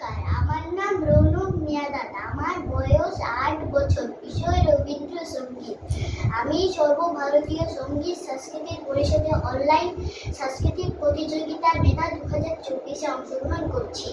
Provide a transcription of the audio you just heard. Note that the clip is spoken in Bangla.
নমস্কার, আমার নাম রৌনক মিয়াদাদ আমার বয়স আট বছর। বিষয় রবীন্দ্রসঙ্গীত আমি সর্বভারতীয় সংগীত সাংস্কৃতিক পরিষদে অনলাইন সাংস্কৃতিক প্রতিযোগিতার মেধা দু হাজার চব্বিশে অংশগ্রহণ করছি।